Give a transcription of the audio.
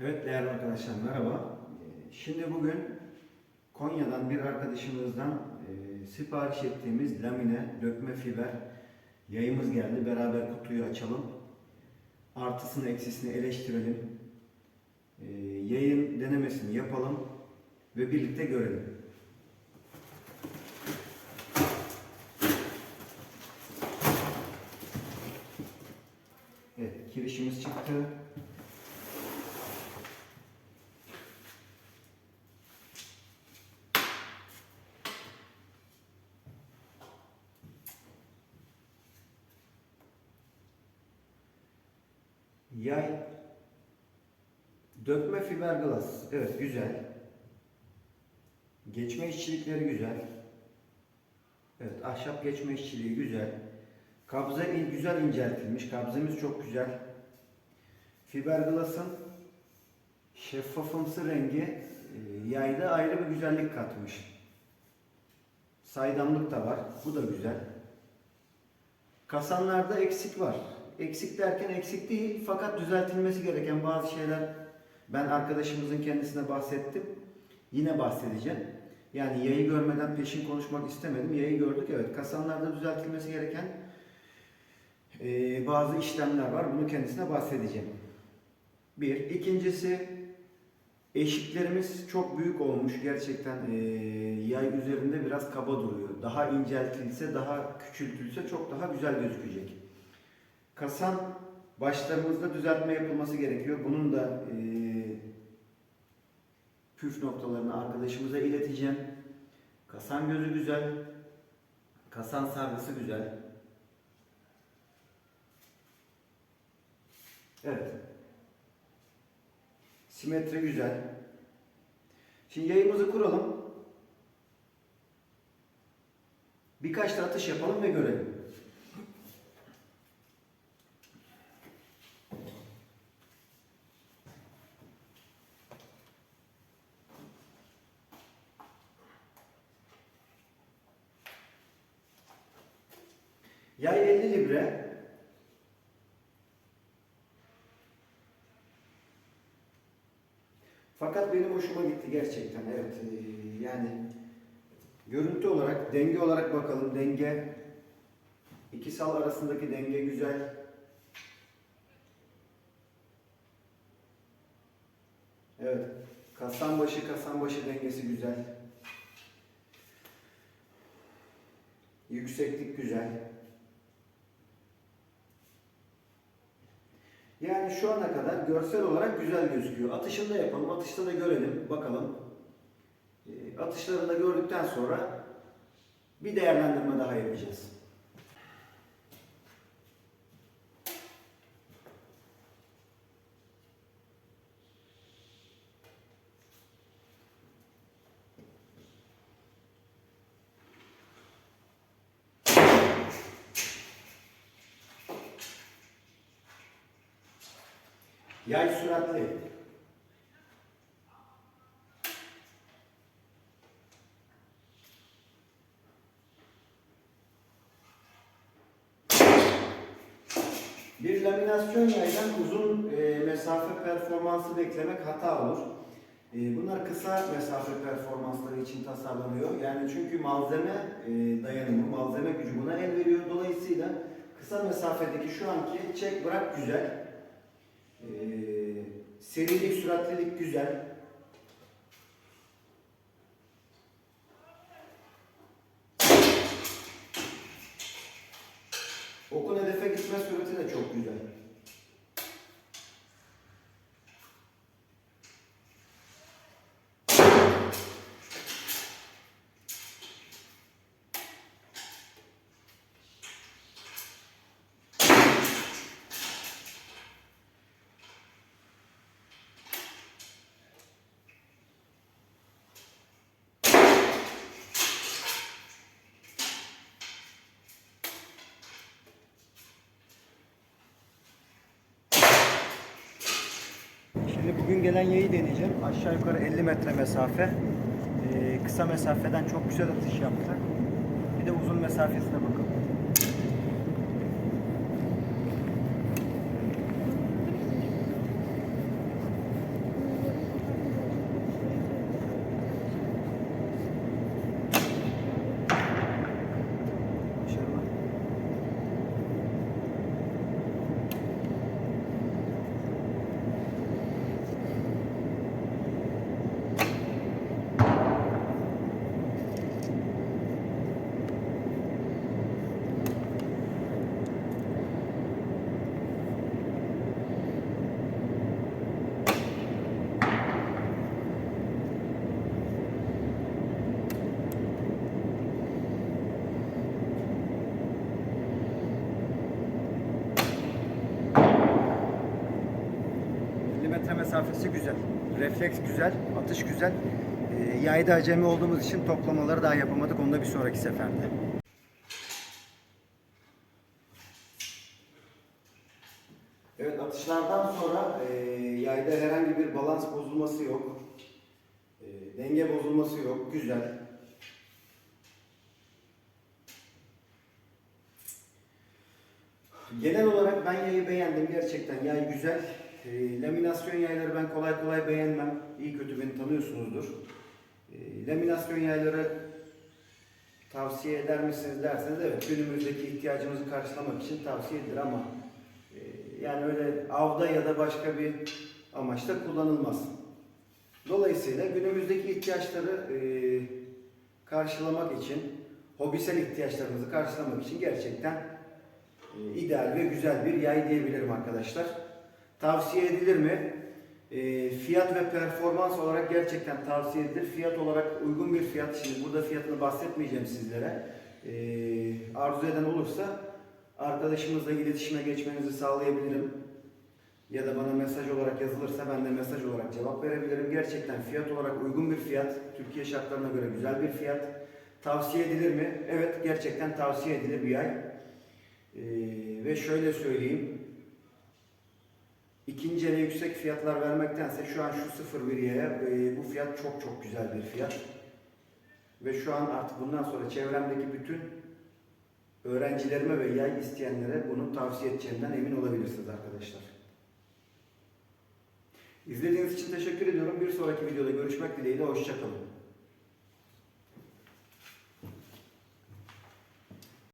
Evet değerli arkadaşlar merhaba. Ee, Şimdi bugün Konya'dan bir arkadaşımızdan e, sipariş ettiğimiz lamine dökme fiber yayımız geldi. Beraber kutuyu açalım. Artısını eksisini eleştirelim. E, yayın denemesini yapalım ve birlikte görelim. Evet kirişimiz çıktı. Yay dökme fiberglass. Evet güzel. Geçme işçilikleri güzel. Evet ahşap geçme işçiliği güzel. Kabze güzel inceltilmiş. Kabzemiz çok güzel. Fiberglass'ın şeffafımsı rengi e, yayda ayrı bir güzellik katmış. Saydamlık da var. Bu da güzel. Kasanlarda eksik var. Eksik derken eksik değil fakat düzeltilmesi gereken bazı şeyler ben arkadaşımızın kendisine bahsettim. Yine bahsedeceğim. Yani yayı görmeden peşin konuşmak istemedim. Yayı gördük evet. Kasanlarda düzeltilmesi gereken e, bazı işlemler var. Bunu kendisine bahsedeceğim. Bir. İkincisi eşiklerimiz çok büyük olmuş. Gerçekten e, yay üzerinde biraz kaba duruyor. Daha inceltilse, daha küçültülse çok daha güzel gözükecek. Kasan başlarımızda düzeltme yapılması gerekiyor. Bunun da e, püf noktalarını arkadaşımıza ileteceğim. Kasan gözü güzel. Kasan sargısı güzel. Evet. Simetri güzel. Şimdi yayımızı kuralım. Birkaç da atış yapalım ve görelim. Yay 50 libre. Fakat benim hoşuma gitti gerçekten. Evet eee, yani görüntü olarak, denge olarak bakalım. Denge iki sal arasındaki denge güzel. Evet. Kasan başı kasan başı dengesi güzel. Yükseklik güzel. Yani şu ana kadar görsel olarak güzel gözüküyor. Atışını da yapalım, atışta da görelim, bakalım. E, Atışları da gördükten sonra bir değerlendirme daha yapacağız. Yay süratli. Bir laminasyon yaydan uzun e, mesafe performansı beklemek hata olur. E, bunlar kısa mesafe performansları için tasarlanıyor. Yani çünkü malzeme e, dayanımı, malzeme gücü buna el veriyor. Dolayısıyla kısa mesafedeki şu anki çek bırak güzel. Ee, serilik, süratlilik güzel. Okun hedefe gitme sürati de çok güzel. Şimdi bugün gelen yayı deneyeceğim. Aşağı yukarı 50 metre mesafe. Ee, kısa mesafeden çok güzel atış yaptı. Bir de uzun mesafesine bakalım. Mesafesi güzel. Refleks güzel, atış güzel. Ee, yayda acemi olduğumuz için toplamaları daha yapamadık. Onu da bir sonraki seferde. Evet atışlardan sonra e, yayda herhangi bir balans bozulması yok. E, denge bozulması yok. Güzel. Genel olarak ben yayı beğendim gerçekten. Yay güzel. E, laminasyon yayları ben kolay kolay beğenmem. İyi kötü beni tanıyorsunuzdur. E, laminasyon yayları tavsiye eder misiniz derseniz evet günümüzdeki ihtiyacımızı karşılamak için tavsiye edilir ama e, yani öyle avda ya da başka bir amaçta kullanılmaz. Dolayısıyla günümüzdeki ihtiyaçları e, karşılamak için, hobisel ihtiyaçlarımızı karşılamak için gerçekten e, ideal ve güzel bir yay diyebilirim arkadaşlar. Tavsiye edilir mi? E, fiyat ve performans olarak gerçekten tavsiye edilir. Fiyat olarak uygun bir fiyat. Şimdi burada fiyatını bahsetmeyeceğim sizlere. E, arzu eden olursa arkadaşımızla iletişime geçmenizi sağlayabilirim. Ya da bana mesaj olarak yazılırsa ben de mesaj olarak cevap verebilirim. Gerçekten fiyat olarak uygun bir fiyat. Türkiye şartlarına göre güzel bir fiyat. Tavsiye edilir mi? Evet gerçekten tavsiye edilir bir ay. Ee, ve şöyle söyleyeyim. İkinci ele yüksek fiyatlar vermektense şu an şu 01'ye e, bu fiyat çok çok güzel bir fiyat. Ve şu an artık bundan sonra çevremdeki bütün öğrencilerime ve yay isteyenlere bunu tavsiye edeceğimden emin olabilirsiniz arkadaşlar. İzlediğiniz için teşekkür ediyorum. Bir sonraki videoda görüşmek dileğiyle. Hoşçakalın.